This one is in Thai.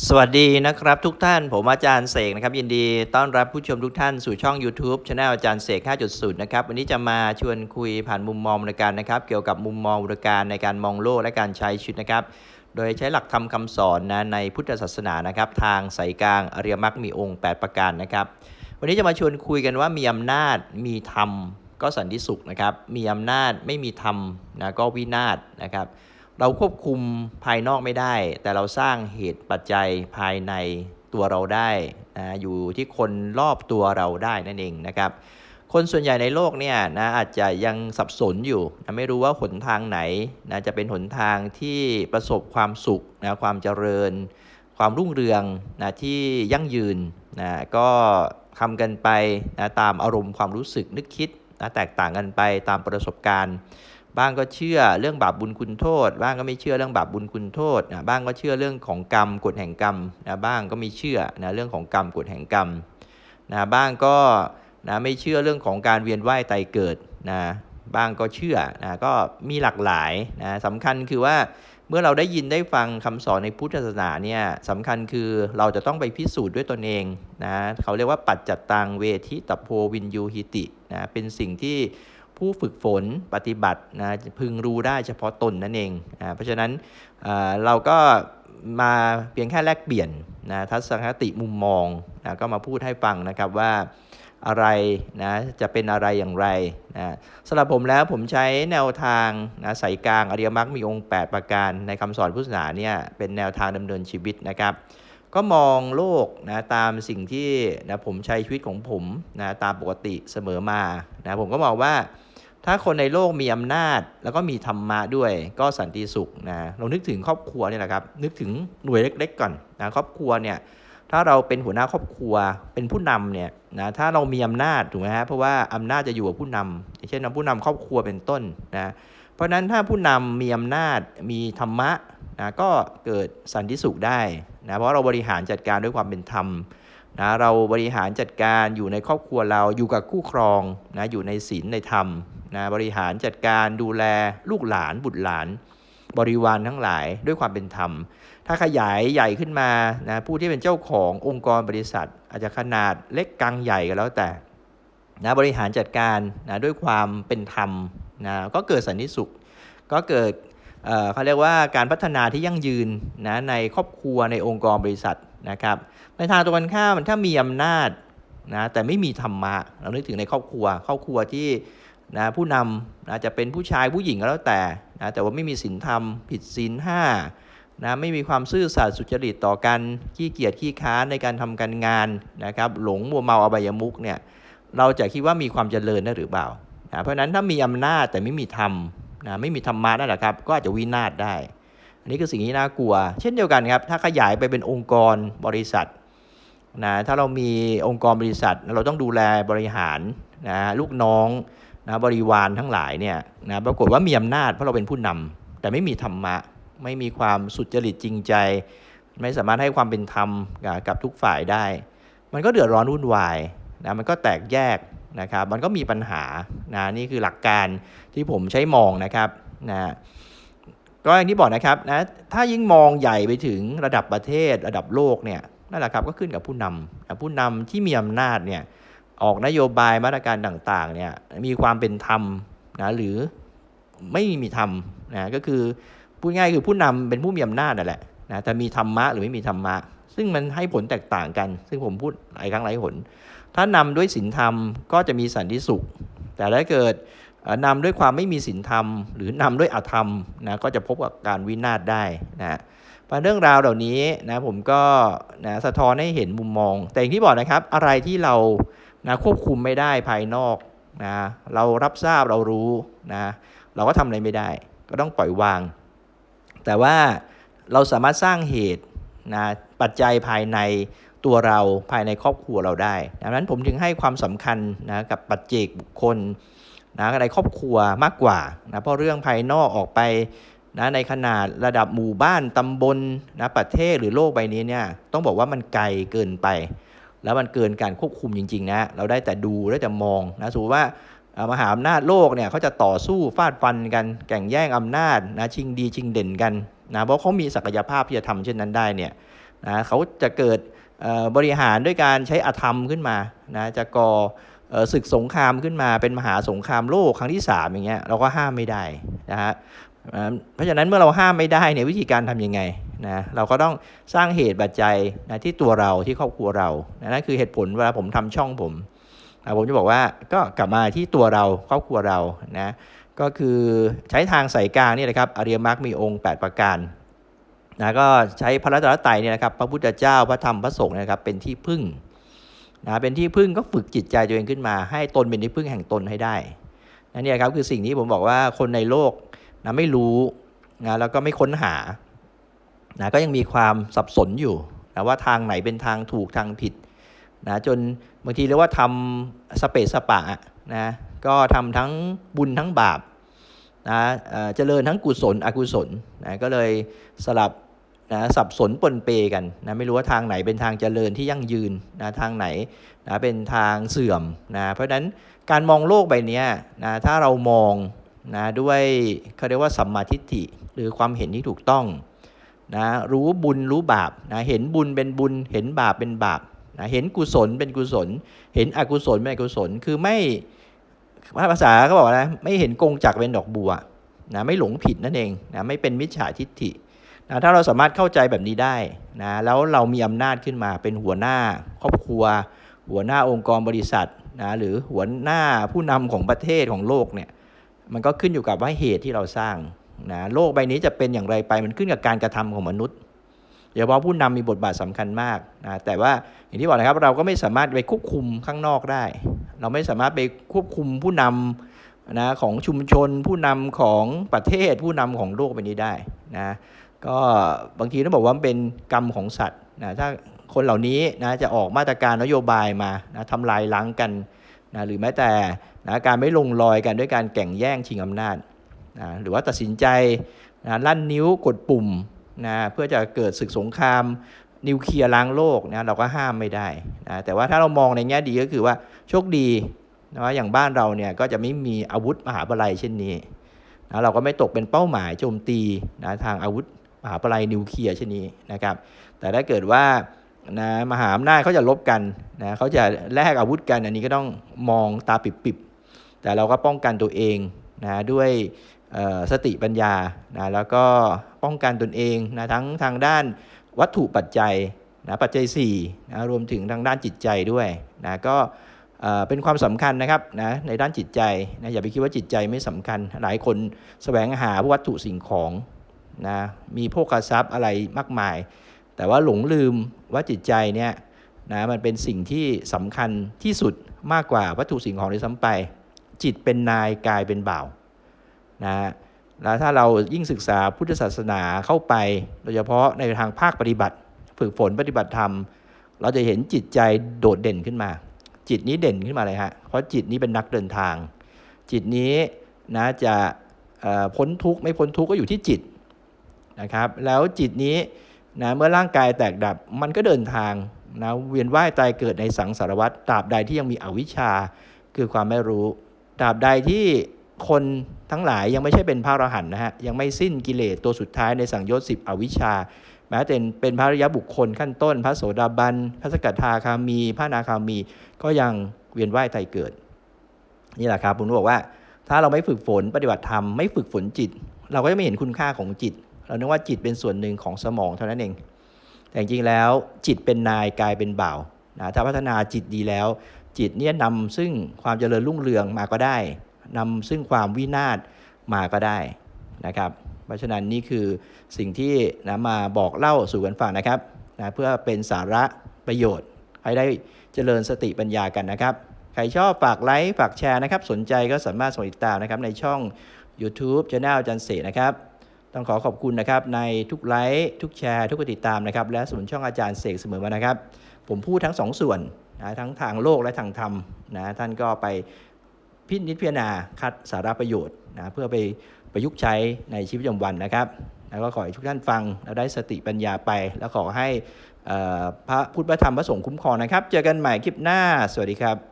สวัสดีนะครับทุกท่านผมอาจารย์เสกนะครับยินดีต้อนรับผู้ชมทุกท่านสู่ช่อง YouTube Channel อาจารย์เสก 5.0 นะครับวันนี้จะมาชวนคุยผ่านมุมมองบริการนะครับ เกี่ยวกับมุมมองบริการในการมองโลกและการใช้ชีวิตนะครับ โดยใช้หลักธรรมคำสอนนะในพุทธศาสนานะครับ ทางสายกลางอริยมรรคมีองค์ 8 ประการนะครับ วันนี้จะมาชวนคุยกันว่ามีอำนาจมีธรรม ก็สันติสุขนะครับมีอำนาจไม่มีธรรมนะก็วินาศนะครับ เราควบคุมภายนอกไม่ได้ แต่เราสร้างเหตุปัจจัยภายในตัวเราได้นะอยู่ที่คนรอบตัวเราได้นั่นเองนะครับ คนส่วนใหญ่ในโลกเนี่ยนะอาจจะยังสับสนอยู่นะไม่รู้ว่าหนทางไหนนะจะเป็นหนทางที่ประสบความสุขนะความเจริญ ความรุ่งเรืองนะที่ยั่งยืนนะก็ทำกันไปนะตามอารมณ์ความรู้สึกนึกคิดนะแตกต่างกันไปตามประสบการณ์ บ้างก็เชื่อเรื่องบาปบุญคุณโทษ บ้างก็ไม่เชื่อเรื่องบาปบุญคุณโทษนะบ้างก็เชื่อเรื่องของกรรมกฎแห่งกรรมนะบ้างก็ไม่เชื่อนะเรื่องของกรรมกฎแห่งกรรมนะบ้างก็นะไม่เชื่อเรื่องของการเวียนว่ายตายเกิดนะบ้างก็เชื่อนะก็มีหลากหลายนะสำคัญคือว่าเมื่อเราได้ยินได้ฟังคำสอนในพุทธศาสนาเนี่ยสำคัญคือเราจะต้องไปพิสูจน์ด้วยตนเองนะเขาเรียกว่าปัจจัตตังเวทิตโพวินยูหิตินะเป็นสิ่งที่ ผู้ฝึกฝนปฏิบัตินะพึงรู้ได้เฉพาะตนนั่นเองนะเพราะฉะนั้นเอ่อเราก็มาเพียงแค่แลกเปลี่ยนนะทัศนคติมุมมองนะก็มาพูดให้ฟังนะครับว่าอะไรนะจะเป็นอะไรอย่างไรนะสำหรับผมแล้วผมใช้แนวทางนะสายกลางอริยมรรคมีองค์ 8 ประการในคำสอนพุทธศาสนาเนี่ยเป็นแนวทางดำเนินชีวิตนะครับก็มองโลกนะตามสิ่งที่นะผมใช้ชีวิตของผมนะตามปกติเสมอมานะผมก็มองว่า ถ้าคนในโลกมีอำนาจ แล้วก็มีธรรมะด้วยก็สันติสุขนะเรานึกถึงครอบครัวเนี่ยแหละครับ นึกถึงหน่วยเล็ก ๆ ก่อนนะครอบครัวเนี่ยถ้าเราเป็นหัวหน้าครอบครัวเป็นผู้นำเนี่ยนะถ้าเรามีอำนาจถูกไหมฮะเพราะว่าอำนาจจะอยู่กับผู้นำอย่างเช่นผู้นำครอบครัวเป็นต้นนะเพราะฉะนั้นถ้าผู้นำมีอำนาจมีธรรมะนะก็เกิดสันติสุขได้นะเพราะเราบริหารจัดการด้วยความเป็นธรรมนะเราบริหารจัดการอยู่ในครอบครัวเราอยู่กับคู่ครองนะอยู่ในศีลในธรรม นะบริหารจัดการดูแลลูกหลานบุตรหลาน บริวารทั้งหลายด้วยความเป็นธรรม ถ้าขยายใหญ่ขึ้นมานะผู้ที่เป็นเจ้าขององค์กรบริษัท อาจจะขนาดเล็กกลางใหญ่ก็แล้วแต่นะบริหารจัดการนะด้วยความเป็นธรรมนะก็เกิดสันติสุข ก็เกิดเเขาเรียกว่าการพัฒนาที่ยั่งยืนนะในครอบครัวในองค์กรบริษัทนะครับ ในทางตรงกันข้ามถ้ามีอำนาจนะแต่ไม่มีธรรมะเรานึกถึงในครอบครัว ครอบครัวที่ นะผู้นำนะจะเป็นผู้ชายผู้หญิงก็แล้วแต่นะแต่ว่าไม่มีศีลธรรม ผิดศีลห้านะไม่มีความซื่อสัตย์สุจริตต่อกันขี้เกียจขี้ค้านในการทำการงานนะครับหลงมัวเมาอบายมุกเนี่ยเราจะคิดว่ามีความเจริญได้หรือเปล่านะเพราะฉะนั้นถ้ามีอำนาจแต่ไม่มีธรรมนะไม่มีธรรมะนั่นแหละครับก็อาจจะวินาศได้ อันนี้คือสิ่งที่น่ากลัว เช่นเดียวกันครับถ้าขยายไปเป็นองค์กรบริษัทนะถ้าเรามีองค์กรบริษัทเราต้องดูแลบริหารนะลูกน้อง นะบริวารทั้งหลายเนี่ยนะปรากฏว่ามีอำนาจเพราะเราเป็นผู้นำแต่ไม่มีธรรมะ ไม่มีความสุจริตจริงใจ ไม่สามารถให้ความเป็นธรรมกับทุกฝ่ายได้ มันก็เดือดร้อนวุ่นวายนะมันก็แตกแยกนะครับมันก็มีปัญหานะนี่คือหลักการที่ผมใช้มองนะครับนะก็อย่างที่บอกนะครับนะถ้ายิ่งมองใหญ่ไปถึงระดับประเทศระดับโลกเนี่ยนั่นแหละครับก็ขึ้นกับผู้นำนะผู้นำที่มีอำนาจเนี่ย ออกนโยบายมาตรการต่างๆเนี่ยมีความเป็นธรรมนะหรือไม่มีธรรมนะก็คือพูดง่ายคือผู้นำเป็นผู้มีอำนาจนั่นแหละนะแต่มีธรรมะหรือไม่มีธรรมะ ซึ่งมันให้ผลแตกต่างกัน ซึ่งผมพูดหลายครั้งหลายหน ถ้านำด้วยศีลธรรมก็จะมีสันติสุข แต่ถ้าเกิดนำด้วยความไม่มีศีลธรรม หรือนำด้วยอธรรมนะก็จะพบกับการวินาศได้นะเพราะเรื่องราวเหล่านี้นะผมก็นะสะท้อนให้เห็นมุมมอง แต่อย่างที่บอกนะครับอะไรที่เรา นะควบคุมไม่ได้ภายนอกนะเรารับทราบเรารู้นะเราก็ทำอะไรไม่ได้ ก็ต้องปล่อยวาง แต่ว่าเราสามารถสร้างเหตุนะปัจจัยภายในตัวเราภายในครอบครัวเราได้ดังนั้นผมจึงให้ความสำคัญนะกับปัจเจกบุคคลนะในครอบครัวมากกว่านะเพราะเรื่องภายนอกออกไปนะในขนาดระดับหมู่บ้านตำบลนะประเทศหรือโลกใบนี้เนี่ยต้องบอกว่ามันไกลเกินไป แล้วมันเกินการควบคุมจริงๆนะเราได้แต่ดูได้แต่มองนะสมมติว่ามหาอำนาจโลกเนี่ยเขาจะต่อสู้ฟาดฟันกันแข่งแย่งอำนาจนะชิงดีชิงเด่นกันนะเพราะเขามีศักยภาพที่จะทำเช่นนั้นได้เนี่ยนะเขาจะเกิดบริหารด้วยการใช้อธรรมขึ้นมานะจะก่อศึกสงครามขึ้นมาเป็นมหาสงครามโลกครั้งที่ 3 อย่างเงี้ยเราก็ห้ามไม่ได้นะฮะเพราะฉะนั้นเมื่อเราห้ามไม่ได้เนี่ยวิธีการทำยังไง นะเราก็ต้องสร้างเหตุปัจจัยนะที่ตัวเราที่ครอบครัวเรานะนั่นคือเหตุผลเวลาผมทำช่องผมนะผมจะบอกว่าก็กลับมาที่ตัวเราครอบครัวเรานะก็คือใช้ทางสายกลางนี่แหละครับอริยมรรคมีองค์ 8 ประการนะก็ใช้พระรัตนตรัยเนี่ยนะครับพระพุทธเจ้าพระธรรมพระสงฆ์นยนะครับเป็นที่พึ่งนะเป็นที่พึ่งก็ฝึกจิตใจตัวเองขึ้นมา ให้ตนเป็นที่พึ่งแห่งตนให้ได้นั่นเนี่ยครับคือสิ่งที่ผมบอกว่าคนในโลกนะไม่รู้นะแล้วก็ไม่ค้นหา นะก็ยังมีความสับสนอยู่นะว่าทางไหนเป็นทางถูกทางผิดนะจนบางทีเรียกว่าทำสเปซสปะนะก็ทำทั้งบุญทั้งบาปนะเอ่อเจริญทั้งกุศลอกุศลนะก็เลยสลับนะสับสนปนเปกันนะไม่รู้ว่าทางไหนเป็นทางเจริญที่ยั่งยืนนะทางไหนนะเป็นทางเสื่อมนะเพราะฉะนั้นการมองโลกใบนี้นะถ้าเรามองนะด้วยเขาเรียกว่าสัมมาทิฏฐิหรือความเห็นที่ถูกต้อง นะรู้บุญรู้บาปนะเห็นบุญเป็นบุญ เห็นบาปเป็นบาปนะเห็นกุศลเป็นกุศล เห็นอกุศลเป็นอกุศลคือไม่ภาษาเขาบอกนะไม่เห็นกงจักรเป็นดอกบัวนะไม่หลงผิดนั่นเองนะไม่เป็นมิจฉาทิฏฐินะถ้าเราสามารถเข้าใจแบบนี้ได้นะแล้วเรามีอำนาจขึ้นมาเป็นหัวหน้าครอบครัว หัวหน้าองค์กรบริษัทนะหรือหัวหน้าผู้นำของประเทศของโลกเนี่ยมันก็ขึ้นอยู่กับว่าเหตุที่เราสร้าง นะโลกใบนี้จะเป็นอย่างไรไปมันขึ้นกับการกระทำของมนุษย์โดยเฉพาะผู้นำมีบทบาทสำคัญมากนะแต่ว่าอย่างที่บอกนะครับเราก็ไม่สามารถไปควบคุมข้างนอกได้ เราไม่สามารถไปควบคุมผู้นำนะของชุมชน ผู้นำของประเทศ ผู้นำของโลกใบนี้ได้นะก็บางทีต้องบอกว่าเป็นกรรมของสัตว์นะถ้าคนเหล่านี้นะจะออกมาตรการนโยบายมานะทำลายล้างกันนะหรือแม้แต่นะการไม่ลงรอยกันด้วยการแข่งแย่งชิงอำนาจ นะหรือว่าตัดสินใจนะลั่นนิ้วกดปุ่มนะเพื่อจะเกิดศึกสงครามนิวเคลียร์ล้างโลกนะเราก็ห้ามไม่ได้นะแต่ว่าถ้าเรามองในแง่ดีก็คือว่าโชคดีนะอย่างบ้านเราเนี่ยก็จะไม่มีอาวุธมหาปลัยเช่นนี้นะเราก็ไม่ตกเป็นเป้าหมายโจมตีนะทางอาวุธมหาปลัยนิวเคลียร์เช่นนี้นะครับ แต่ถ้าเกิดว่านะมหาอำนาจเขาจะลบกันนะเขาจะแลกอาวุธกัน อันนี้ก็ต้องมองตาปิบๆแต่เราก็ป้องกันตัวเองนะด้วย สติปัญญานะแล้วก็ป้องกันตนเองนะทั้งทางด้านวัตถุปัจจัยนะปัจจัย4นะรวมถึงทางด้านจิตใจด้วยนะก็เป็นความสำคัญนะครับนะในด้านจิตใจนะอย่าไปคิดว่าจิตใจไม่สำคัญ หลายคนแสวงหาวัตถุสิ่งของนะมีโภคทรัพย์อะไรมากมาย แต่ว่าหลงลืมว่าจิตใจเนี่ยนะมันเป็นสิ่งที่สำคัญที่สุดมากกว่าวัตถุสิ่งของด้วยซ้ำไป จิตเป็นนายกายเป็นบ่าว นะฮะแล้วถ้าเรายิ่งศึกษาพุทธศาสนาเข้าไป โดยเฉพาะในทางภาคปฏิบัติ ฝึกฝนปฏิบัติธรรม เราจะเห็นจิตใจโดดเด่นขึ้นมา จิตนี้เด่นขึ้นมาเลยฮะ เพราะจิตนี้เป็นนักเดินทาง จิตนี้นะจะพ้นทุกข์ไม่พ้นทุกข์ก็อยู่ที่จิตนะครับ แล้วจิตนี้นะเมื่อร่างกายแตกดับมันก็เดินทางนะเวียนว่ายตายเกิดในสังสารวัฏตราบใดที่ยังมีอวิชชาคือความไม่รู้ตราบใดที่ คนทั้งหลายยังไม่ใช่เป็นพระอรหันต์นะฮะยังไม่สิ้นกิเลสตัวสุดท้ายในสังโยชน์สิบอวิชชาแม้แต่เป็นพระริยบุคคลขั้นต้น พระโสดาบันพระสกทาคามี พระนาคามี ก็ยังเวียนว่ายตายเกิด นี่แหละครับผมบอกว่า ถ้าเราไม่ฝึกฝนปฏิบัติธรรมไม่ฝึกฝนจิต เราก็จะไม่เห็นคุณค่าของจิต เรานึกว่าจิตเป็นส่วนหนึ่งของสมองเท่านั้นเอง แต่จริงแล้วจิตเป็นนายกายเป็นบ่าวนะถ้าพัฒนาจิตดีแล้ว จิตเนี่ยนำซึ่งความเจริญรุ่งเรืองมาก็ได้ นำซึ่งความวินาศมาก็ได้นะครับ เพราะฉะนั้นนี่คือสิ่งที่นะมาบอกเล่าสู่กันฟังนะครับนะเพื่อเป็นสาระประโยชน์ ให้ได้เจริญสติปัญญากันนะครับ ใครชอบฝากไลค์ ฝากแชร์นะครับ สนใจก็สามารถสมัครติดตามนะครับในช่อง YouTube Channel อาจันเสนะครับต้องขอขอบคุณนะครับในทุกไลค์ทุกแชร์ ทุกกติดตามนะครับ และสนุนช่องอาจารย์เสกเสมอมานะครับ ผมพูดทั้งสองส่วนนะทั้งทางโลกและทางธรรมนะท่านก็ไป พินิจพิจารณาคัดสาระประโยชน์นะเพื่อไปประยุกต์ใช้ในชีวิตประจำวันนะครับ แล้วก็ขอให้ทุกท่านฟังแล้วได้สติปัญญาไป แล้วขอให้พระพุทธธรรมพระสงฆ์คุ้มครองนะครับ เจอกันใหม่คลิปหน้า สวัสดีครับ